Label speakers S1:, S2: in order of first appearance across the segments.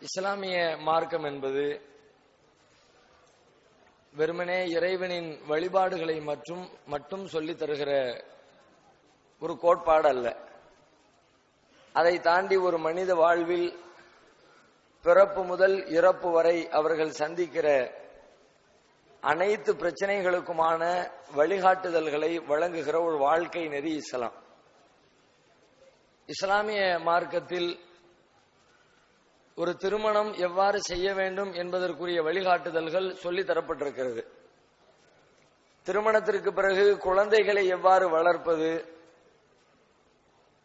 S1: இஸ்லாமிய மார்க்கம் என்பது வெறுமனே இறைவனின் வழிபாடுகளை மற்றும் மட்டும் சொல்லித் தருகிற ஒரு கோட்பாடு அல்ல. அதை தாண்டி ஒரு மனித வாழ்வில் பிறப்பு முதல் இறப்பு வரை அவர்கள் சந்திக்கிற அனைத்து பிரச்சனைகளுக்குமான வழிகாட்டுதல்களை வழங்குகிற ஒரு வாழ்க்கை நெறி இஸ்லாம். இஸ்லாமிய மார்க்கத்தில் ஒரு திருமணம் எவ்வாறு செய்ய வேண்டும் என்பதற்குரிய வழிகாட்டுதல்கள் சொல்லி தரப்பட்டிருக்கிறது. திருமணத்திற்கு பிறகு குழந்தைகளை எவ்வாறு வளர்ப்பது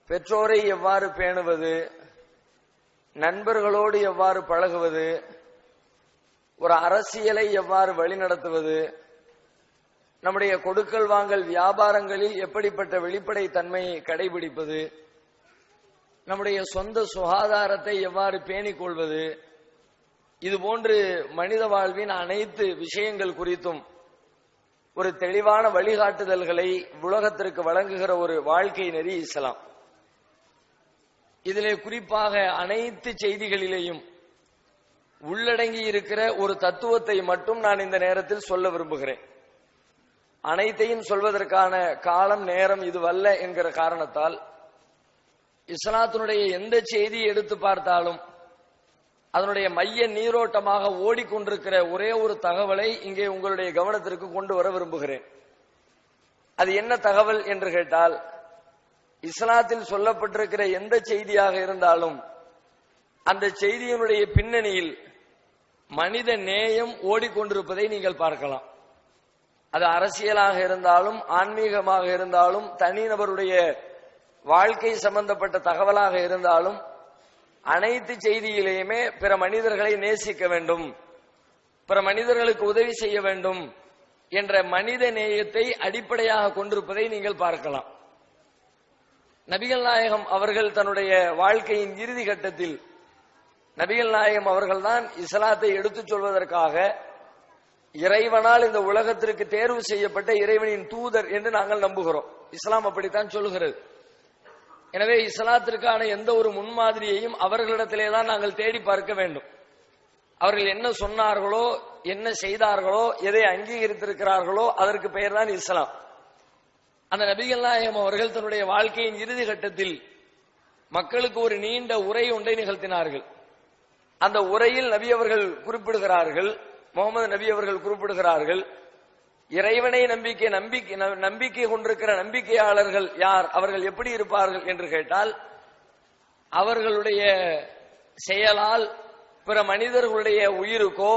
S1: பெற்றோரை எவ்வாறு பேணுவது நண்பர்களோடு எவ்வாறு பழகுவது ஒரு அரசியலை எவ்வாறு வழிநடத்துவது நம்முடைய கொடுக்கல் வாங்கல் வியாபாரங்களில் எப்படிப்பட்ட வெளிப்படை தன்மையை கடைபிடிப்பது நம்முடைய சொந்த சுகாதாரத்தை எவ்வாறு பேணிக் கொள்வது? இது போன்று மனித வாழ்வின் அனைத்து விஷயங்கள் குறித்தும் ஒரு தெளிவான வழிகாட்டுதல்களை உலகத்திற்கு வழங்குகிற ஒரு வாழ்க்கை நெறி இஸ்லாம். இதிலே குறிப்பாக அனைத்து செய்திகளிலேயும் உள்ளடங்கி இருக்கிற ஒரு தத்துவத்தை மட்டும் நான் இந்த நேரத்தில் சொல்ல விரும்புகிறேன். அனைத்தையும் சொல்வதற்கான காலம் நேரம் இதுவல்ல என்கிற காரணத்தால் இஸ்லாத்தினுடைய எந்த செய்தியை எடுத்து பார்த்தாலும் அதனுடைய மைய நீரோட்டமாக ஓடிக்கொண்டிருக்கிற ஒரே ஒரு தகவலை இங்கே உங்களுடைய கவனத்திற்கு கொண்டு வர விரும்புகிறேன். அது என்ன தகவல் என்று கேட்டால் இஸ்லாத்தில் சொல்லப்பட்டிருக்கிற எந்த செய்தியாக இருந்தாலும் அந்த செய்தியினுடைய பின்னணியில் மனித நேயம் ஓடிக்கொண்டிருப்பதை நீங்கள் பார்க்கலாம். அது அரசியலாக இருந்தாலும் ஆன்மீகமாக இருந்தாலும் தனிநபருடைய வாழ்க்கை சம்பந்தப்பட்ட தகவலாக இருந்தாலும் அனைத்து செய்தியிலேயுமே பிற மனிதர்களை நேசிக்க வேண்டும். பிற மனிதர்களுக்கு உதவி செய்ய வேண்டும் என்ற மனித நேயத்தை அடிப்படையாக கொண்டிருப்பதை நீங்கள் பார்க்கலாம். நபிகள் நாயகம் அவர்கள் தன்னுடைய வாழ்க்கையின் இறுதி கட்டத்தில் நபிகள் நாயகம் அவர்கள்தான் இஸ்லாத்தை எடுத்துச் சொல்வதற்காக இறைவனால் இந்த உலகத்திற்கு தேர்வு செய்யப்பட்ட இறைவனின் தூதர் என்று நாங்கள் நம்புகிறோம். இஸ்லாம் அப்படித்தான் சொல்லுகிறது எனவே இஸ்லாத்திற்கான எந்த ஒரு முன்மாதிரியையும் அவர்களிடத்திலே தான் நாங்கள் தேடி பார்க்க வேண்டும். அவர்கள் என்ன சொன்னார்களோ என்ன செய்தார்களோ எதை அங்கீகரித்திருக்கிறார்களோ அதற்கு பெயர் தான் இஸ்லாம். அந்த நபிகள் நாயகம் அவர்கள் தன்னுடைய வாழ்க்கையின் இறுதி கட்டத்தில் மக்களுக்கு ஒரு நீண்ட உரை ஒன்றை நிகழ்த்தினார்கள். அந்த உரையில் நபி அவர்கள் குறிப்பிடுகிறார்கள் முகமது நபி அவர்கள் குறிப்பிடுகிறார்கள் இறைவனை நம்பிக்கை நம்பிக்கை நம்பிக்கை கொண்டிருக்கிற நம்பிக்கையாளர்கள் யார்? அவர்கள் எப்படி இருப்பார்கள் என்று கேட்டால் அவர்களுடைய செயலால் பிற மனிதர்களுடைய உயிருக்கோ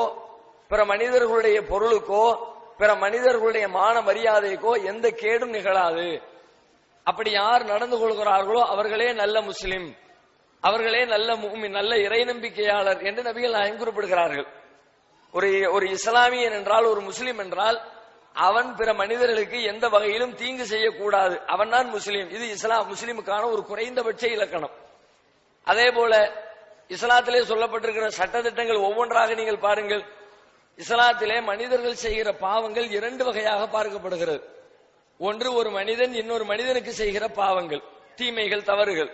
S1: பிற மனிதர்களுடைய பொருளுக்கோ பிற மனிதர்களுடைய மான மரியாதைக்கோ எந்த கேடும் நிகழாது. அப்படி யார் நடந்து கொள்கிறார்களோ அவர்களே நல்ல முஸ்லிம் அவர்களே நல்ல மூமின் நல்ல இறை நம்பிக்கையாளர் என்று நபிகள் நாயகம் குறிப்பிடுகிறார்கள். ஒரு ஒரு இஸ்லாமியன் என்றால் ஒரு முஸ்லிம் என்றால் அவன் பிற மனிதர்களுக்கு எந்த வகையிலும் தீங்கு செய்யக்கூடாது. அவன் தான் முஸ்லீம். இது இஸ்லாம் முஸ்லீமுக்கான ஒரு குறைந்தபட்ச இலக்கணம். அதே போல இஸ்லாத்திலே சொல்லப்பட்டிருக்கிற சட்டத்திட்டங்கள் ஒவ்வொன்றாக நீங்கள் பாருங்கள். இஸ்லாத்திலே மனிதர்கள் செய்கிற பாவங்கள் இரண்டு வகையாக பார்க்கப்படுகிறது. ஒன்று ஒரு மனிதன் இன்னொரு மனிதனுக்கு செய்கிற பாவங்கள் தீமைகள் தவறுகள்.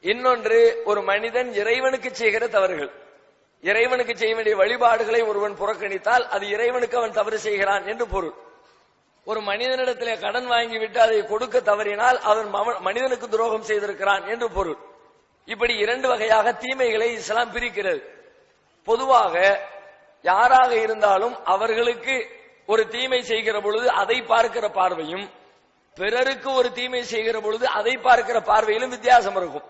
S1: இன்னொன்று ஒரு மனிதன் இறைவனுக்கு செய்கிற தவறுகள். இறைவனுக்கு செய்ய வேண்டிய வழிபாடுகளை ஒருவன் புறக்கணித்தால் அது இறைவனுக்கு அவன் தவறு செய்கிறான் என்று பொருள். ஒரு மனிதனிடத்திலே கடன் வாங்கிவிட்டு அதை கொடுக்க தவறினால் அவன் மனிதனுக்கு துரோகம் செய்திருக்கிறான் என்று பொருள். இப்படி இரண்டு வகையாக தீமைகளை இஸ்லாம் பிரிக்கிறது. பொதுவாக யாராக இருந்தாலும் அவர்களுக்கு ஒரு தீமை செய்கிற பொழுது அதை பார்க்கிற பார்வையும் பிறருக்கு ஒரு தீமை செய்கிற பொழுது அதை பார்க்கிற பார்வையிலும் வித்தியாசம் இருக்கும்.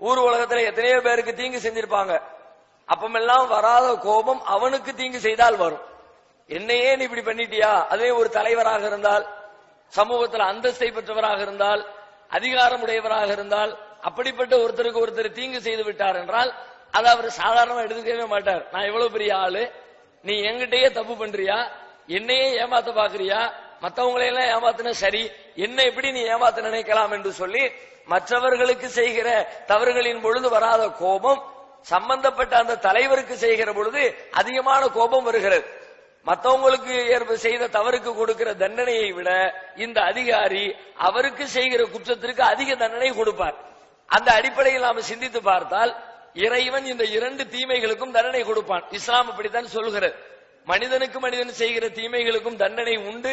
S1: ஊர் உலகத்துல எத்தனையோ பேருக்கு தீங்கு செஞ்சிருப்பாங்க. அப்பமெல்லாம் வராத கோபம் அவனுக்கு தீங்கு செய்தால் வரும். என்னையே நீ இப்படி பண்ணிட்டியா? அதே ஒரு தலைவராக இருந்தால் சமூகத்தில் அந்தஸ்தை பெற்றவராக இருந்தால் அதிகாரம் உடையவராக இருந்தால் அப்படிப்பட்ட ஒருத்தருக்கு ஒருத்தர் தீங்கு செய்து விட்டார் என்றால் அதை அவர் சாதாரணமா எடுத்துக்கவே மாட்டார். நான் எவ்வளவு பெரிய ஆளு. நீ என்கிட்டயே தப்பு பண்றியா? என்னையே ஏமாத்த பாக்குறியா? மற்றவங்களையெல்லாம் ஏமாத்தின சரி. என்ன எப்படி நீ ஏமாத்த நினைக்கலாம் என்று சொல்லி மற்றவர்களுக்கு செய்கிற தவறுகளின் பொழுது வராத கோபம் சம்பந்தப்பட்ட அந்த தலைவருக்கு செய்கிற பொழுது அதிகமான கோபம் வருகிறது. மற்றவங்களுக்கு ஏற்ப செய்த தவறுக்கு கொடுக்கிற தண்டனையை விட இந்த அதிகாரி அவருக்கு செய்கிற குற்றத்திற்கு அதிக தண்டனை கொடுப்பார். அந்த அடிப்படையில் நாம் சிந்தித்து பார்த்தால் இறைவன் இந்த இரண்டு தீமைகளுக்கும் தண்டனை கொடுப்பான். இஸ்லாம் அப்படித்தான் சொல்கிறது. மனிதனுக்கு மனிதன் செய்கிற தீமைகளுக்கும் தண்டனை உண்டு.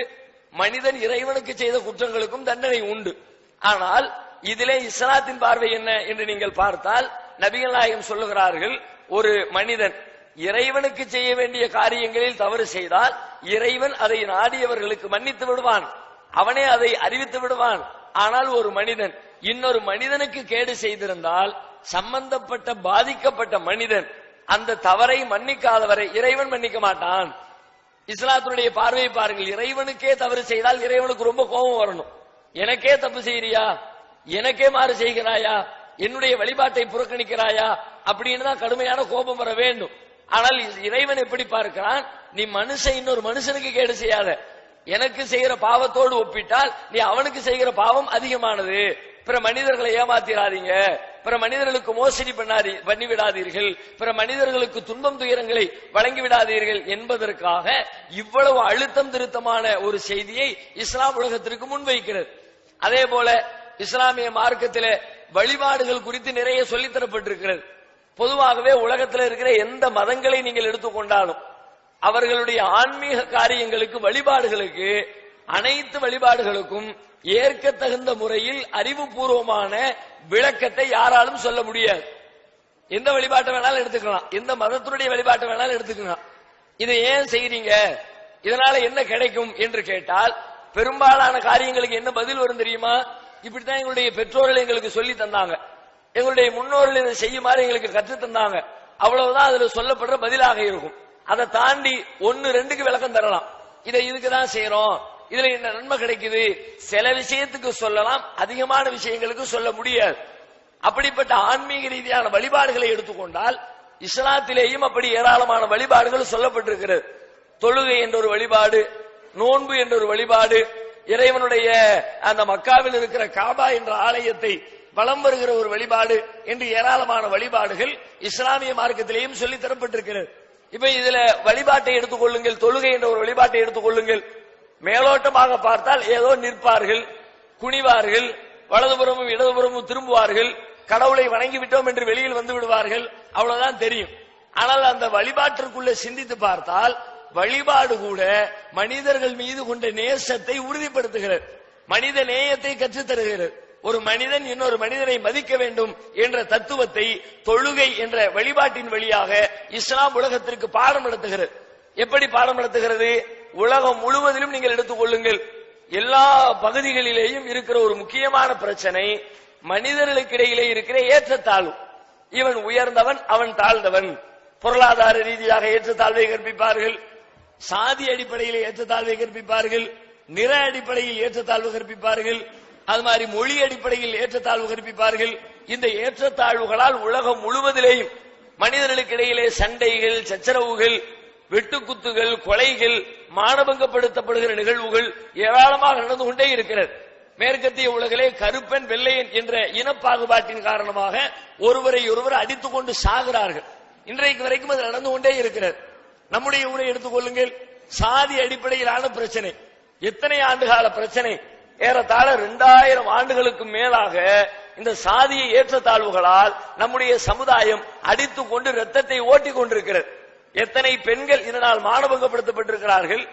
S1: மனிதன் இறைவனுக்கு செய்த குற்றங்களுக்கும் தண்டனை உண்டு. ஆனால் இதிலே இஸ்லாத்தின் பார்வை என்ன என்று நீங்கள் பார்த்தால் நபிகள் நாயகம் சொல்லுகிறார்கள் ஒரு மனிதன் இறைவனுக்கு செய்ய வேண்டிய காரியங்களில் தவறு செய்தால் இறைவன் அதை நாடியவர்களுக்கு மன்னித்து விடுவான். அவனே அதை அறிவித்து விடுவான். ஆனால் ஒரு மனிதன் இன்னொரு மனிதனுக்கு கேடு செய்திருந்தால் சம்பந்தப்பட்ட பாதிக்கப்பட்ட மனிதன் அந்த தவறை மன்னிக்காதவரை இறைவன் மன்னிக்க மாட்டான். இஸ்லாத்தினுடைய பார்வையை பாருங்கள். இறைவனுக்கே தவறு செய்தால் இறைவனுக்கு ரொம்ப கோபம் வரணும். எனக்கே தப்பு செய்யறியா? எனக்கே மாறு செய்கிறாயா? என்னுடைய வழிபாட்டை புறக்கணிக்கிறாயா? அப்படின்னு தான் கடுமையான கோபம் வர வேண்டும். ஆனால் இறைவன் எப்படி பார்க்கிறான்? நீ மனுஷன் இன்னொரு மனுஷனுக்கு கேடு செய்யாத. எனக்கு செய்கிற பாவத்தோடு ஒப்பிட்டால் நீ அவனுக்கு செய்கிற பாவம் அதிகமானது. பிற மனிதர்களை ஏமாத்திராதீங்க. பிற மனிதர்களுக்கு மோசடி பண்ணாதி பண்ணி விடாதீர்கள் பிற மனிதர்களுக்கு துன்பம் துயரங்களை வழங்கி விடாதீர்கள் என்பதற்காக இவ்வளவு அழுத்தம் திருத்தமான ஒரு செய்தியை இஸ்லாம் உலகத்திற்கு முன்வைக்கிறது. அதே போல இஸ்லாமிய மார்க்கத்தில வழிபாடுகள் குறித்து நிறைய சொல்லித்தரப்பட்டிருக்கிறது. பொதுவாகவே உலகத்தில் இருக்கிற எந்த மதங்களை நீங்கள் எடுத்துக்கொண்டாலும் அவர்களுடைய ஆன்மீக காரியங்களுக்கு வழிபாடுகளுக்கு அனைத்து வழிபாடுகளுக்கும் ஏற்க தகுந்த முறையில் அறிவுபூர்வமான விளக்கத்தை யாராலும் சொல்ல முடியாது. எந்த வழிபாட்டை வேணாலும் எடுத்துக்கலாம். எந்த மதத்தினுடைய வழிபாட்டை வேணாலும் எடுத்துக்கலாம். இதை ஏன் செய்யறீங்க இதனால என்ன கிடைக்கும் என்று கேட்டால் பெரும்பாலான காரியங்களுக்கு என்ன பதில் வரும் தெரியுமா? இப்படித்தான் எங்களுடைய பெற்றோர்கள் எங்களுக்கு சொல்லி தந்தாங்க. எங்களுடைய முன்னோர்கள் இதை செய்யுமாறு எங்களுக்கு கற்று தந்தாங்க. அவ்வளவுதான் அதுல சொல்லப்படுற பதிலாக இருக்கும். அதை தாண்டி ஒன்னு ரெண்டுக்கு விளக்கம் தரலாம். இதை இதுக்கு தான் செய்யறோம் இதுல என்ன நன்மை கிடைக்குது? சில விஷயத்துக்கு சொல்லலாம் அதிகமான விஷயங்களுக்கு சொல்ல முடியாது. அப்படிப்பட்ட ஆன்மீக ரீதியான வழிபாடுகளை எடுத்துக்கொண்டால் இஸ்லாத்திலேயும் அப்படி ஏராளமான வழிபாடுகள் சொல்லப்பட்டிருக்கிறது. தொழுகை என்ற ஒரு வழிபாடு நோன்பு என்ற ஒரு வழிபாடு இறைவனுடைய அந்த மக்காவில் இருக்கிற காபா என்ற ஆலயத்தை வலம் வருகிற ஒரு வழிபாடு என்று ஏராளமான வழிபாடுகள் இஸ்லாமிய மார்க்கத்திலேயும் சொல்லி தரப்பட்டிருக்கிறது. இப்ப இதுல வழிபாட்டை எடுத்துக்கொள்ளுங்கள் தொழுகை என்ற ஒரு வழிபாட்டை எடுத்துக்கொள்ளுங்கள் மேலோட்டமாக பார்த்தால் ஏதோ நிற்பார்கள் குனிவார்கள் வலதுபுறமும் இடதுபுறமும் திரும்புவார்கள் கடவுளை வணங்கி விட்டோம் என்று வெளியில் வந்து விடுவார்கள் அவ்வளவுதான் தெரியும். ஆனால் அந்த வழிபாட்டிற்குள்ள சிந்தித்து பார்த்தால் வழிபாடு கூட மனிதர்கள் மீது கொண்ட நேசத்தை உறுதிப்படுத்துகிறது மனித நேயத்தை கற்றுத் தருகிறது ஒரு மனிதன் இன்னொரு மனிதனை மதிக்க வேண்டும் என்ற தத்துவத்தை தொழுகை என்ற வழிபாட்டின் வழியாக இஸ்லாம் உலகத்திற்கு பாடம் நடத்துகிறது. எப்படி பாடம் நடத்துகிறது? உலகம் முழுவதிலும் நீங்கள் எடுத்துக்கொள்ளுங்கள் எல்லா பகுதிகளிலேயும் இருக்கிற ஒரு முக்கியமான பிரச்சனை மனிதர்களுக்கு இடையிலே இருக்கிற ஏற்றத்தாழ்வு. இவன் உயர்ந்தவன் அவன் தாழ்ந்தவன். பொருளாதார ரீதியாக ஏற்றத்தாழ்வை கற்பிப்பார்கள். சாதி அடிப்படையில் ஏற்றத்தாழ்வை கற்பிப்பார்கள். நிற அடிப்படையில் ஏற்றத்தாழ்வு கற்பிப்பார்கள். அது மாதிரி மொழி அடிப்படையில் ஏற்றத்தாழ்வு கற்பிப்பார்கள். இந்த ஏற்றத்தாழ்வுகளால் உலகம் முழுவதிலேயும் மனிதர்களுக்கு இடையிலே சண்டைகள் சச்சரவுகள் வெட்டுக்குத்துகள் கொலைகள் மானபங்கப்படுத்தப்படுகிற நிகழ்வுகள் ஏராளமாக நடந்து கொண்டே இருக்கிறது. மேற்கத்திய உலகிலே கருப்பன் வெள்ளையன் என்ற இனப்பாகுபாட்டின் காரணமாக ஒருவரை ஒருவர் அடித்துக் கொண்டு சாகிறார்கள். இன்றைக்கு வரைக்கும் அது நடந்து கொண்டே இருக்கிறது. நம்முடைய ஊரை எடுத்துக்கொள்ளுங்கள் சாதி அடிப்படையிலான பிரச்சனை. எத்தனை ஆண்டுகால பிரச்சனை? ஏறத்தாழ இரண்டாயிரம் ஆண்டுகளுக்கு மேலாக இந்த சாதிய ஏற்றத்தாழ்வுகளால் நம்முடைய சமுதாயம் அடித்துக் கொண்டு ரத்தத்தை ஓட்டிக் கொண்டிருக்கிறது. எத்தனை பெண்கள் இதனால் மானபங்கப்படுத்தப்பட்டிருக்கிறார்கள்?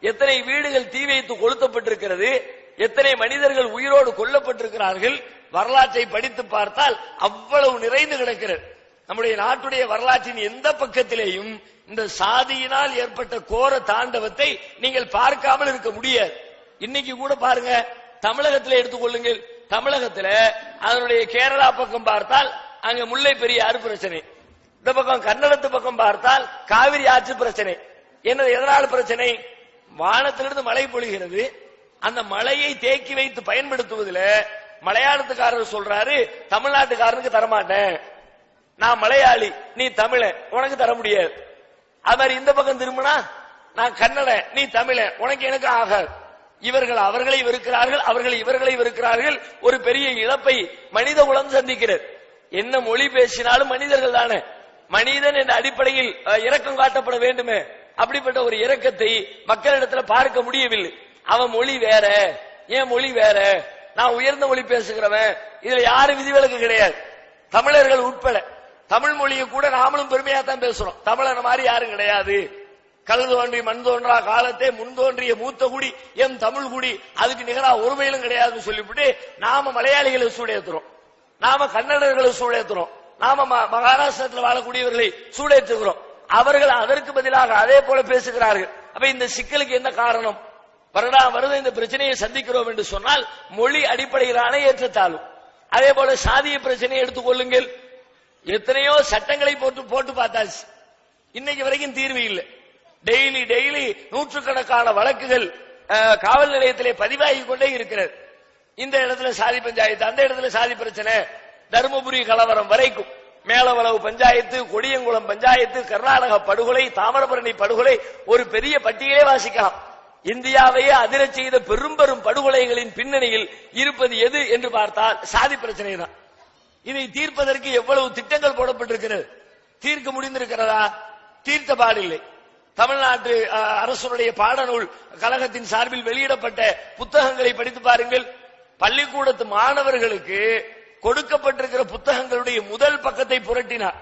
S1: எத்தனை வீடுகள் தீ வைத்து கொளுத்தப்பட்டிருக்கிறது? எத்தனை மனிதர்கள் உயிரோடு கொல்லப்பட்டிருக்கிறார்கள்? வரலாற்றை படித்து பார்த்தால் அவ்வளவு நிறைந்து கிடக்கிறது. நம்முடைய நாட்டுடைய வரலாற்றின் எந்த பக்கத்திலேயும் இந்த சாதியினால் ஏற்பட்ட கோர தாண்டவத்தை நீங்கள் பார்க்காமல் இருக்க முடியாது. இன்னைக்கு கூட பாருங்க தமிழகத்தில் எடுத்துக்கொள்ளுங்கள் தமிழகத்தில் அதனுடைய கேரளா பக்கம் பார்த்தால் அங்க முல்லை பெரியாறு பிரச்சனை. இந்த பக்கம் கன்னடத்து பக்கம் பார்த்தால் காவிரி ஆற்று பிரச்சனை. என்ன எதனால் பிரச்சனை? வானத்திலிருந்து மழை பொழிகிறது. அந்த மழையை தேக்கி வைத்து பயன்படுத்துவதில் மலையாளத்துக்காரர் சொல்றாரு தமிழ்நாட்டுக்காரனுக்கு தரமாட்டேன். நான் மலையாளி நீ தமிழ உனக்கு தர முடியாது. அது மாதிரி இந்த பக்கம் திரும்பினா நான் கன்னட நீ தமிழ உனக்கு எனக்கு ஆகாது. இவர்கள் அவர்களை வெறுக்கிறார்கள் அவர்கள் இவர்களை வெறுக்கிறார்கள். ஒரு பெரிய இழப்பை மனித குலம் சந்திக்கிறது. என்ன மொழி பேசினாலும் மனிதர்கள் தானே. மனிதன் என்ற அடிப்படையில் இரக்கம் காட்டப்பட வேண்டுமே. அப்படிப்பட்ட ஒரு இரக்கத்தை மக்களிடத்துல பார்க்க முடியவில்லை. அவன் மொழி வேற ஏன் மொழி வேற? நான் உயர்ந்த மொழி பேசுகிறவன். இதுல யாரு விதிவிலக்கு கிடையாது. தமிழர்கள் உட்பட. தமிழ் மொழியை கூட நாமளும் பெருமையா தான் பேசுறோம். தமிழன் மாதிரி யாரும் கிடையாது. கல் தோன்றி மண் தோன்றா காலத்தே முன் தோன்றிய மூத்த குடி எம் தமிழ் குடி. அதுக்கு நிகரா ஒருமையிலும் கிடையாதுன்னு சொல்லிவிட்டு நாம மலையாளிகளை சூடேத்துறோம். நாம கன்னடர்களை சூடேத்துறோம். நாம ம- மகாராஷ்டிரத்தில் வாழக்கூடியவர்களை சூடேற்றுகிறோம். அவர்கள் அதற்கு பதிலாக அதே போல பேசுகிறார்கள். அப்ப இந்த சிக்கலுக்கு என்ன காரணம்? வருடா வருத இந்த பிரச்சனையை சந்திக்கிறோம் என்று சொன்னால் மொழி அடிப்படையிலான ஏற்றத்தாழ்வு அதே போல சாதிய பிரச்சனையை எடுத்துக்கொள்ளுங்கள் எத்தனையோ சட்டங்களை போட்டு போட்டு பார்த்தாச்சு. இன்னைக்கு வரைக்கும் தீர்வு இல்லை. டெய்லி டெய்லி நூற்றுக்கணக்கான வழக்குகள் காவல் நிலையத்திலே பதிவாகி கொண்டே இருக்கிறது. இந்த இடத்துல சாதி பஞ்சாயத்து அந்த இடத்துல சாதி பிரச்சனை தருமபுரி கலவரம் வரைக்கும். மேலவளவு பஞ்சாயத்து கொடியங்குளம் பஞ்சாயத்து கர்நாடக படுகொலை தாமிரபரணி படுகொலை ஒரு பெரிய பட்டியலே வாசிக்கலாம். இந்தியாவையே அதிரச் செய்த பெரும் பெரும் படுகொலைகளின் பின்னணியில் இருப்பது எது என்று பார்த்தால் சாதி பிரச்சனை தான் இதை தீர்ப்பதற்கு எவ்வளவு திட்டங்கள் போடப்பட்டிருக்கிறது? தீர்க்க முடிந்திருக்கிறதா? தீர்த்த பாடில்லை. தமிழ்நாட்டு அஹ், அரசுடைய பாடநூல் கழகத்தின் சார்பில் வெளியிடப்பட்ட புத்தகங்களை படித்து பாருங்கள். பள்ளிக்கூடத்து மாணவர்களுக்கு கொடுக்கப்பட்டிருக்கிற புத்தகங்களுடைய முதல் பக்கத்தை புரட்டினார்.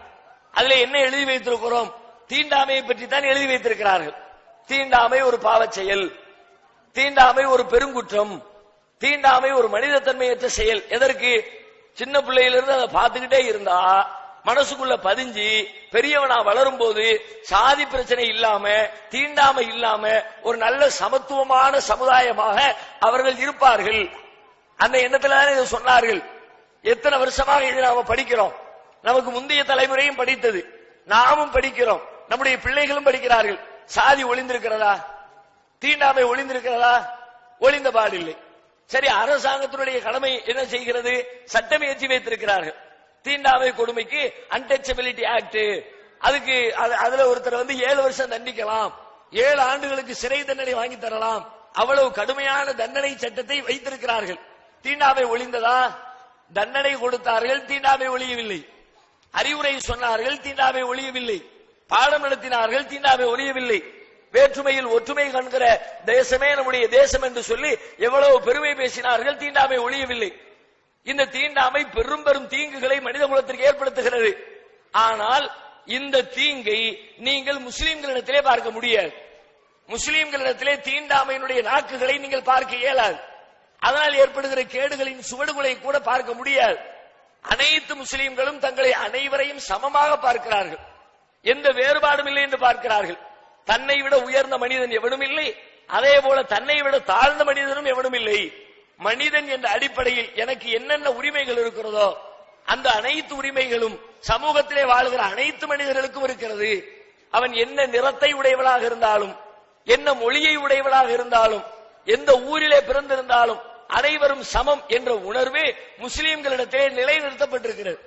S1: அதுல என்ன எழுதி வைத்திருக்கிறோம்? தீண்டாமையை பற்றி தான் எழுதி வைத்திருக்கிறார்கள். தீண்டாமை ஒரு பாவச் செயல். தீண்டாமை ஒரு பெருங்குற்றம். தீண்டாமை ஒரு மனிதத்தன்மையற்ற செயல். எதற்கு? சின்ன பிள்ளையிலிருந்து அதை பார்த்துக்கிட்டே இருந்தா மனசுக்குள்ள பதிஞ்சு பெரியவனா வளரும் போது சாதி பிரச்சனை இல்லாம தீண்டாமை இல்லாம ஒரு நல்ல சமத்துவமான சமுதாயமாக அவர்கள் இருப்பார்கள். அந்த எண்ணத்துல இதை சொன்னார்கள். எத்தனை வருஷமாக இதை நாம படிக்கிறோம். நமக்கு முந்தைய தலைமுறையும் படித்தது. நாமும் படிக்கிறோம். நம்முடைய பிள்ளைகளும் படிக்கிறார்கள். சாதி ஒளிந்திருக்கிறதா? தீண்டாமை ஒளிந்திருக்கிறதா? ஒளிந்த பாடில்லை. சரி அரசாங்கத்தினுடைய கடமை என்ன செய்கிறது? சட்டம் ஏற்றி வைத்திருக்கிறார்கள். தீண்டாமை கொடுமைக்கு அன்டச்சபிலிட்டி ஆக்ட் அதுக்கு அது- அதுல ஒருத்தர் வந்து ஏழு வருஷம் தண்டிக்கலாம். ஏழு ஆண்டுகளுக்கு சிறை தண்டனை வாங்கி தரலாம். அவ்வளவு கடுமையான தண்டனை சட்டத்தை வைத்திருக்கிறார்கள். தீண்டாமை ஒளிந்ததா தண்டனை கொடுத்தார்கள் தீண்டாமை ஒழியவில்லை. அறிவுரை சொன்னார்கள் தீண்டாமை ஒழியவில்லை. பாடம் நடத்தினார்கள் தீண்டாமை ஒழியவில்லை. வேற்றுமையில் ஒற்றுமை காண்கிற தேசமே நம்முடைய தேசம் என்று சொல்லி எவ்வளவு பெருமை பேசினார்கள் தீண்டாமை ஒழியவில்லை. இந்த தீண்டாமை பெரும் பெரும் தீங்குகளை மனித குலத்திற்கு ஏற்படுத்துகிறது. ஆனால் இந்த தீங்கை நீங்கள் முஸ்லிம்களிடத்திலே பார்க்க முடியாது. முஸ்லிம்களிடத்திலே தீண்டாமையினுடைய நாக்குகளை நீங்கள் பார்க்க இயலாது. அதனால் ஏற்படுகிற கேடுகளின் சுவடுகளை கூட பார்க்க முடியாது. அனைத்து முஸ்லிம்களும் தங்களை அனைவரையும் சமமாக பார்க்கிறார்கள். எந்த வேறுபாடும் இல்லை என்று பார்க்கிறார்கள். தன்னை விட உயர்ந்த மனிதன் எவனும் இல்லை. அதே போல தன்னை விட தாழ்ந்த மனிதனும் எவனும் இல்லை. மனிதன் என்ற அடிப்படையில் எனக்கு என்னென்ன உரிமைகள் இருக்கிறதோ அந்த அனைத்து உரிமைகளும் சமூகத்திலே வாழ்கிற அனைத்து மனிதர்களுக்கும் இருக்கிறது. அவன் என்ன நிறத்தை உடையவனாக இருந்தாலும் என்ன மொழியை உடையவளாக இருந்தாலும் எந்த ஊரிலே பிறந்திருந்தாலும் அனைவரும் சமம் என்ற உணர்வு முஸ்லிம்களிடத்திலே நிலைநிறுத்தப்பட்டிருக்கிறது.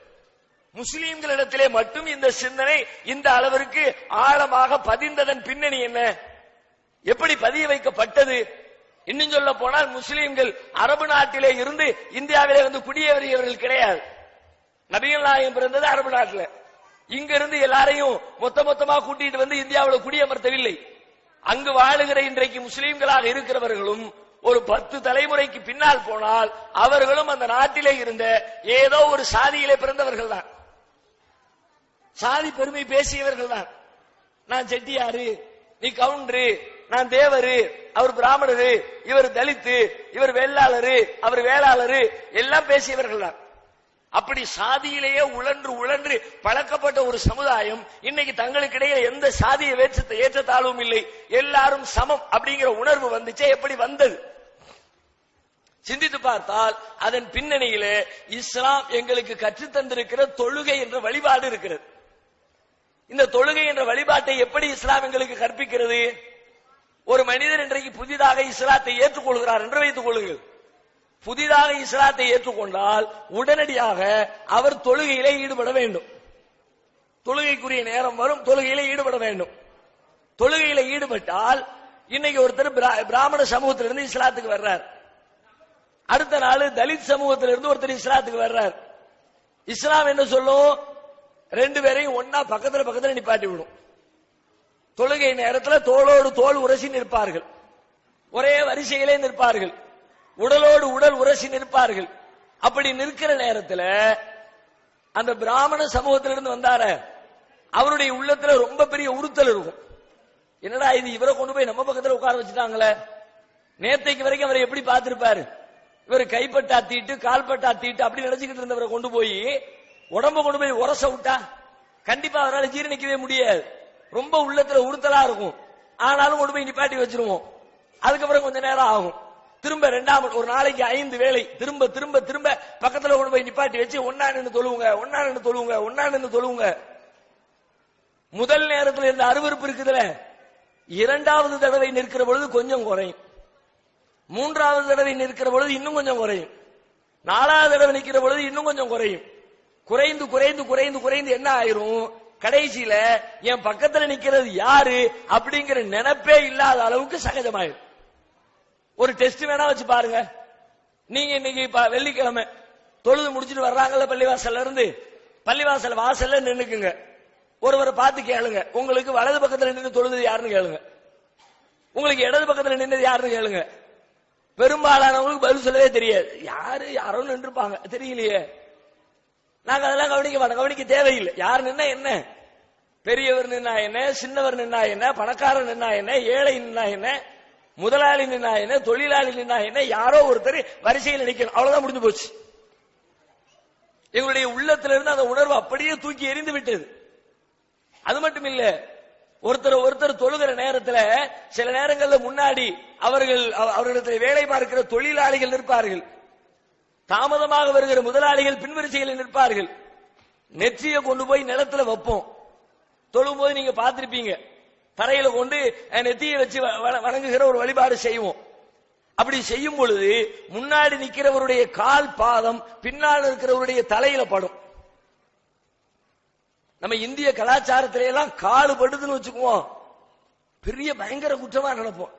S1: முஸ்லிம்களிடத்திலே மட்டும் இந்த சிந்தனை இந்த அளவிற்கு ஆழமாக பதிந்ததன் பின்னணி என்ன? எப்படி பதிய வைக்கப்பட்டது? இன்னும் சொல்ல போனால் முஸ்லீம்கள் அரபு நாட்டிலே இருந்து இந்தியாவிலே வந்து குடியேறியவர்கள் கிடையாது. நபிகள் நாயகம் பிறந்தது அரபு நாட்டில். இங்க இருந்து எல்லாரையும் மொத்த மொத்தமா கூட்டிட்டு வந்து இந்தியாவில் குடியமர்த்தவில்லை. அங்கு வாழுகிற இன்றைக்கு முஸ்லீம்களாக இருக்கிறவர்களும் ஒரு பத்து தலைமுறைக்கு பின்னால் போனால் அவர்களும் அந்த நாட்டிலே இருந்த ஏதோ ஒரு சாதியிலே பிறந்தவர்கள் தான். சாதி பெருமை பேசியவர்கள் தான். நான் செட்டியாரு நீ கவுண்டரு நான் தேவரு அவர் பிராமணரு இவர் தலித்து இவர் வெள்ளாளரு அவர் வேளாளரு எல்லாம் பேசியவர்கள் தான். அப்படி சாதியிலேயே உழன்று உழன்று பழக்கப்பட்ட ஒரு சமுதாயம் இன்னைக்கு தங்களுக்கிடையே எந்த சாதிய வேற்ற ஏற்றத்தாழ்வும் இல்லை. எல்லாரும் சமம் அப்படிங்கிற உணர்வு வந்துச்சே எப்படி வந்தது? சிந்தித்து பார்த்தால் அதன் பின்னணியிலே இஸ்லாம் எங்களுக்கு கற்றுத்தந்திருக்கிற தொழுகை என்ற வழிபாடு இருக்கிறது. இந்த தொழுகை என்ற வழிபாட்டை எப்படி இஸ்லாம் எங்களுக்கு கற்பிக்கிறது? ஒரு மனிதர் இன்றைக்கு புதிதாக இஸ்லாத்தை ஏற்றுக்கொள்கிறார் என்று வைத்துக் கொள்ளுங்கள். புதிதாக இஸ்லாத்தை ஏற்றுக்கொண்டால் உடனடியாக அவர் தொழுகையிலே ஈடுபட வேண்டும். தொழுகைக்குரிய நேரம் வரும் தொழுகையிலே ஈடுபட வேண்டும். தொழுகையில ஈடுபட்டால் இன்னைக்கு ஒருத்தர் பிரா- பிராமண சமூகத்திலிருந்து இஸ்லாத்துக்கு வர்றார். அடுத்த நாள் தலித் சமூகத்திலிருந்து ஒருத்தர் இஸ்லாத்துக்கு வர்றார். இஸ்லாம் என்ன சொல்லும்? ரெண்டு பேரையும் ஒன்னா பக்கத்துல பக்கத்துல நிப்பாட்டி விடும். தொழுகை நேரத்தில் தோளோடு தோல் உரசி நிற்பார்கள். ஒரே வரிசையிலே நிற்பார்கள். உடலோடு உடல் உரசி நிற்பார்கள். அப்படி நிற்கிற நேரத்தில் அந்த பிராமண சமூகத்திலிருந்து வந்தார அவருடைய உள்ளத்துல ரொம்ப பெரிய உறுத்தல் இருக்கும். என்னடா இது இவரை கொண்டு போய் நம்ம பக்கத்துல உட்கார வச்சுட்டாங்களே? நேத்தைக்கு வரைக்கும் அவரை எப்படி பார்த்திருப்பாரு? இவர் கைப்பட்டா தீட்டு கால்பட்டா தீட்டு அப்படி நினைச்சுக்கிட்டு இருந்தவரை கொண்டு போய் உடம்ப கொண்டு போய் உரச விட்டா கண்டிப்பா அவரால் ஜீரணிக்கவே முடியாது. ரொம்ப உள்ளத்துல உறுத்தலா இருக்கும். ஆனாலும் கொண்டு போய் நிப்பாட்டி வச்சிருவோம். அதுக்கப்புறம் கொஞ்ச நேரம் ஆகும். திரும்ப ரெண்டாம் ஒரு நாளைக்கு ஐந்து வேளை திரும்ப திரும்ப திரும்ப பக்கத்துல கொண்டு போய் நிப்பாட்டி வச்சு ஒன்னா நின்று தொழுவுங்க ஒன்னா நின்று தொழுவுங்க ஒன்னா நின்று தொழுவுங்க. முதல் நேரத்தில் இருந்த அருவருப்பு இருக்குதுல இரண்டாவது தடவை நிற்கிற பொழுது கொஞ்சம் குறையும். மூன்றாவது தடவை நிற்கிற பொழுது இன்னும் கொஞ்சம் குறையும். நாலாவது தடவை நிற்கிற பொழுது இன்னும் கொஞ்சம் குறையும். குறைந்து குறைந்து குறைந்து குறைந்து என்ன ஆயிரும்? கடைசியில என் பக்கத்துல நிக்கிறது யாரு அப்படிங்கிற நினைப்பே இல்லாத அளவுக்கு சகஜமாயிரும் ஒரு டெஸ்ட் வேணா வச்சு பாருங்க. நீங்க இன்னைக்கு வெள்ளிக்கிழமை தொழுது முடிச்சிட்டு வர்றாங்கல்ல பள்ளிவாசல்ல இருந்து பள்ளிவாசல் வாசல்ல நின்னுக்குங்க. ஒருவரை பார்த்து கேளுங்க. உங்களுக்கு வலது பக்கத்துல நின்று தொழுது யாருன்னு கேளுங்க. உங்களுக்கு இடது பக்கத்துல நின்னது யாருன்னு கேளுங்க. பெரும்பாலானவங்களுக்கு பதில் சொல்லவே தெரியாது. யாரு யாரோ நின்றுப்பாங்க. தெரியலையே. நாங்க அதெல்லாம் கவனிக்க மாட்டோம். கவனிக்க தேவையில்லை. யார் நின்னா என்ன? பெரியவர் நின்னா என்ன? சின்னவர் நின்னா என்ன? பணக்காரன் நின்னா என்ன? ஏழை நின்னா என்ன? முதலாளி நின்னா என்ன? தொழிலாளி நின்னா என்ன? யாரோ ஒருத்தர் வரிசையில் நிக்கணும். அவ்வளவுதான் முடிஞ்சு போச்சு. எங்களுடைய உள்ளத்திலிருந்து அந்த உணர்வு அப்படியே தூக்கி எறிந்து விட்டது. அது மட்டும் இல்ல ஒருத்தர் ஒருத்தர் தொழுகிற நேரத்துல சில நேரங்கள்ல முன்னாடி அவர்கள் அவ- அவர்களிடத்தில் வேலை பார்க்கிற தொழிலாளிகள் இருப்பார்கள் தாமதமாக வருகிற முதலாளிகள் பின்வரிசையில் நிற்பார்கள். நெற்றியை கொண்டு போய் நிலத்துல வைப்போம். தொழும்போது நீங்க பார்த்திருப்பீங்க. தரையில கொண்டு நெத்தியை வச்சு வ- வ- வணங்குகிற ஒரு வழிபாடு செய்வோம். அப்படி செய்யும் பொழுது முன்னாடி நிக்கிறவருடைய கால் பாதம் பின்னால் இருக்கிறவருடைய தலையில படும். நம்ம இந்திய கலாச்சாரத்தில எல்லாம் காலு படுதுன்னு வச்சுக்குவோம். பெரிய பயங்கர குற்றமா நினைப்போம்.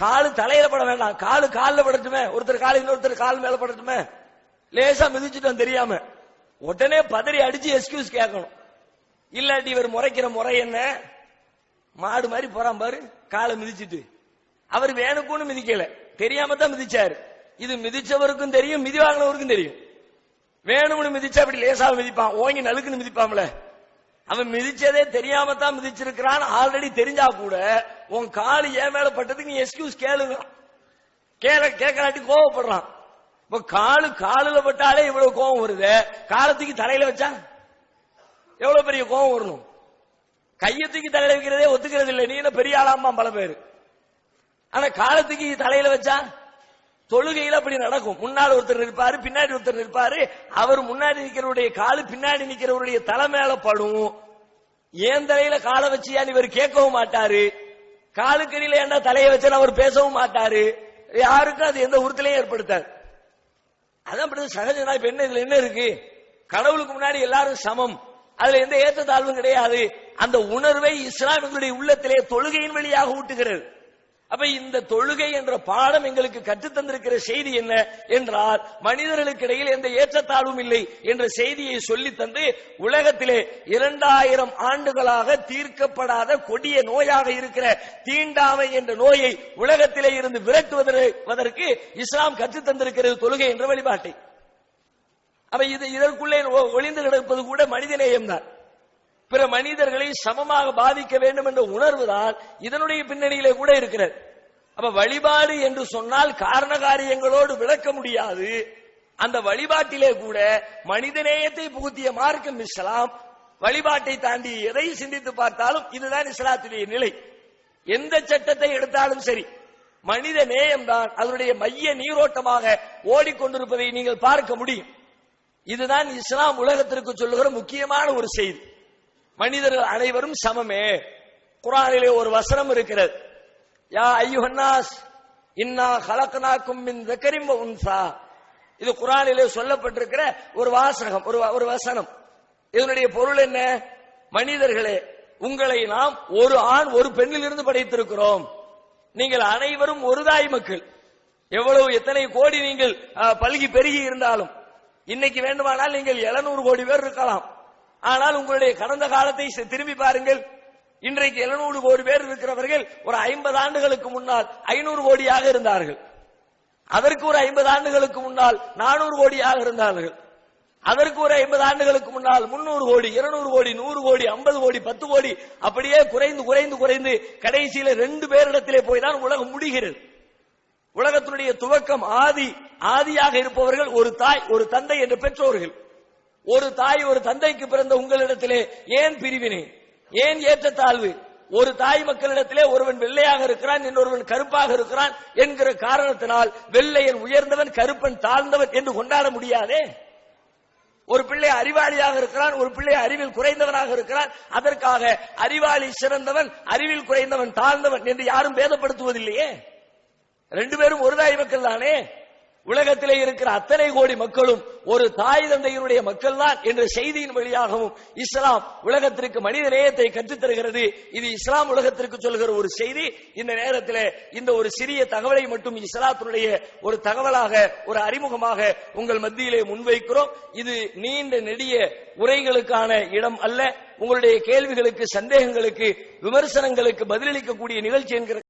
S1: காலு தலையில பட வேண்டாம். காலு காலில் படட்டுமே. ஒருத்தர் காலு இன்னொருத்தர் கால் மேல படட்டுமே. லேசா மிதிச்சுட்டோம் தெரியாம. உடனே பதறி அடிச்சு எக்ஸ்கியூஸ் கேட்கணும். இல்லாட்டி இவர் முறைக்கிற முறை என்ன? மாடு மாதிரி போறான் பாரு. காலை மிதிச்சிட்டு. அவர் வேணுக்குன்னு மிதிக்கல. தெரியாம தான் மிதிச்சாரு. இது மிதிச்சவருக்கும் தெரியும் மிதி வாங்கினவருக்கும் தெரியும். வேணும்னு மிதிச்சா அப்படி லேசா மிதிப்பான். ஓங்கி நலுக்குன்னு மிதிப்பான்ல. அவன் மிதிச்சதே தெரியாம தான் மிதிச்சிருக்கிறான். ஆல்ரெடி தெரிஞ்சா கூட உன் கால் ஏன் மேல பட்டதுக்கு நீ எக்ஸ்கியூஸ் கேளுங்க. கேள கேட்கலாட்டி கோவப்படுறான். இப்ப காலு காலுல பட்டாலே இவ்வளவு கோவம் வருது? காலத்துக்கு தலையில வச்சா? எவ்வளவு பெரிய கோவம் வரணும்? கையை தூக்கி தலையில வைக்கிறதே ஒத்துக்கிறது இல்லை நீ என்ன பெரிய ஆளாமா பல பேர். ஆனா காலத்துக்கு தலையில வச்சா? தொழுகையில் அப்படி நடக்கும். முன்னால் ஒருத்தர் நிற்பாரு பின்னாடி ஒருத்தர் நிற்பாரு. அவர் முன்னாடி நிக்கிறவருடைய காலு பின்னாடி நிக்கிறவருடைய தலை மேல படும். ஏன் தலையில காலை வச்சியா இவர் கேட்கவும் மாட்டாரு. காலுக்கடியில என்ன தலையை வச்சா அவர் பேசவும் மாட்டாரு. யாருக்கும் அது எந்த உறுத்தலையும் ஏற்படுத்தாது. அதான் அப்படி சகஜனா இப்ப என்ன இதுல என்ன இருக்கு? கடவுளுக்கு முன்னாடி எல்லாரும் சமம். அதுல எந்த ஏற்றத்தாழ்வும் கிடையாது. அந்த உணர்வை இஸ்லாம் எங்களுடைய உள்ளத்திலே தொழுகையின் வழியாக ஊட்டுகிறது. அப்ப இந்த தொழுகை என்ற பாடம் எங்களுக்கு கற்றுத்தந்திருக்கிற செய்தி என்ன என்றால் மனிதர்களுக்கு இடையில் எந்த ஏற்றத்தாழ்வும் இல்லை என்ற செய்தியை சொல்லி தந்து உலகத்திலே இரண்டாயிரம் ஆண்டுகளாக தீர்க்கப்படாத கொடிய நோயாக இருக்கிற தீண்டாமை என்ற நோயை உலகத்திலே இருந்து விரட்டுவதற்கு இஸ்லாம் கற்றுத்தந்திருக்கிறது தொழுகை என்ற வழிபாட்டை. அப்ப இது இதற்குள்ளே ஒளிந்து கிடப்பது கூட மனிதநேயம் தான் பிற மனிதர்களை சமமாக பாதிக்க வேண்டும் என்ற உணர்வுதான் இதனுடைய பின்னணியிலே கூட இருக்கிறது. அப்ப வழிபாடு என்று சொன்னால் காரண காரியங்களோடு விளக்க முடியாது. அந்த வழிபாட்டிலே கூட மனிதநேயத்தை புகுத்திய மார்க்கம் இஸ்லாம். வழிபாட்டை தாண்டி எதை சிந்தித்து பார்த்தாலும் இதுதான் இஸ்லாத்துடைய நிலை. எந்த சட்டத்தை எடுத்தாலும் சரி மனித நேயம்தான் அதனுடைய மைய நீரோட்டமாக ஓடிக்கொண்டிருப்பதை நீங்கள் பார்க்க முடியும். இதுதான் இஸ்லாம் உலகத்திற்கு சொல்லுகிற முக்கியமான ஒரு செய்தி. மனிதர்கள் அனைவரும் சமமே. குரானிலே ஒரு வசனம் இருக்கிறது. யா ஐயுஹன்னாஸ் இன்னா ஹலக்கனாக்கும் மின் தக்கரிம் உன்சா. இது குரானிலே சொல்லப்பட்டிருக்கிற ஒரு வாசகம் ஒரு ஒரு வசனம். இதனுடைய பொருள் என்ன? மனிதர்களே உங்களை நாம் ஒரு ஆண் ஒரு பெண்ணிலிருந்து படைத்திருக்கிறோம். நீங்கள் அனைவரும் ஒரு தாய் மக்கள். எவ்வளவு எத்தனை கோடி நீங்கள் பல்கி பெருகி இருந்தாலும். இன்னைக்கு வேண்டுமானால் நீங்கள் 700 கோடி பேர் இருக்கலாம். ஆனால் உங்களுடைய கடந்த காலத்தை திரும்பி பாருங்கள். இன்றைக்கு 700 கோடி பேர் இருக்கிறவர்கள் ஒரு 50 ஆண்டுகளுக்கு முன்னால் ஐநூறு கோடியாக இருந்தார்கள். அதற்கு ஒரு 50 ஆண்டுகளுக்கு முன்னால் 400 கோடியாக இருந்தார்கள். அதற்கு ஒரு ஐம்பது ஆண்டுகளுக்கு முன்னால் முன்னூறு கோடி இருநூறு கோடி நூறு கோடி ஐம்பது கோடி பத்து கோடி அப்படியே குறைந்து குறைந்து குறைந்து கடைசியில ரெண்டு பேரிடத்திலே போய் தான் உலகம் முடிகிறது. உலகத்தினுடைய துவக்கம் ஆதி ஆதியாக இருப்பவர்கள் ஒரு தாய் ஒரு தந்தை என்ற பெற்றோர்கள். ஒரு தாய் ஒரு தந்தைக்கு பிறந்த உங்களிடத்திலே ஏன் பிரிவினை? ஏன் ஏற்றத்தாழ்வு? ஒரு தாய் மக்களிடத்திலே ஒருவன் வெள்ளையாக இருக்கிறான் இன்னொருவன் கருப்பாக இருக்கிறான் என்கிற காரணத்தினால் வெள்ளையன் உயர்ந்தவன் கருப்பன் தாழ்ந்தவன் என்று கொண்டாட முடியாதே. ஒரு பிள்ளை அறிவாளியாக இருக்கிறான் ஒரு பிள்ளை அறிவில் குறைந்தவனாக இருக்கிறான். அதற்காக அறிவாளி சிறந்தவன் அறிவில் குறைந்தவன் தாழ்ந்தவன் என்று யாரும் பேதப்படுத்துவதில்லையே. ரெண்டு பேரும் ஒரு தாய் மக்கள் தானே. உலகத்திலே இருக்கிற அத்தனை கோடி மக்களும் ஒரு தாய் தந்தையினுடைய மக்கள் தான் என்ற செய்தியின் வழியாகவும் இஸ்லாம் உலகத்திற்கு மனித நேயத்தை கற்றுத்தருகிறது. இது இஸ்லாம் உலகத்திற்கு சொல்கிற ஒரு செய்தி. இந்த நேரத்தில் இந்த ஒரு சிறிய தகவலை மட்டும் இஸ்லாத்தினுடைய ஒரு தகவலாக ஒரு அறிமுகமாக உங்கள் மத்தியிலே முன்வைக்கிறோம். இது நீண்ட நெடிய உரைகளுக்கான இடம் அல்ல. உங்களுடைய கேள்விகளுக்கு சந்தேகங்களுக்கு விமர்சனங்களுக்கு பதிலளிக்கக்கூடிய நிகழ்ச்சி என்கிற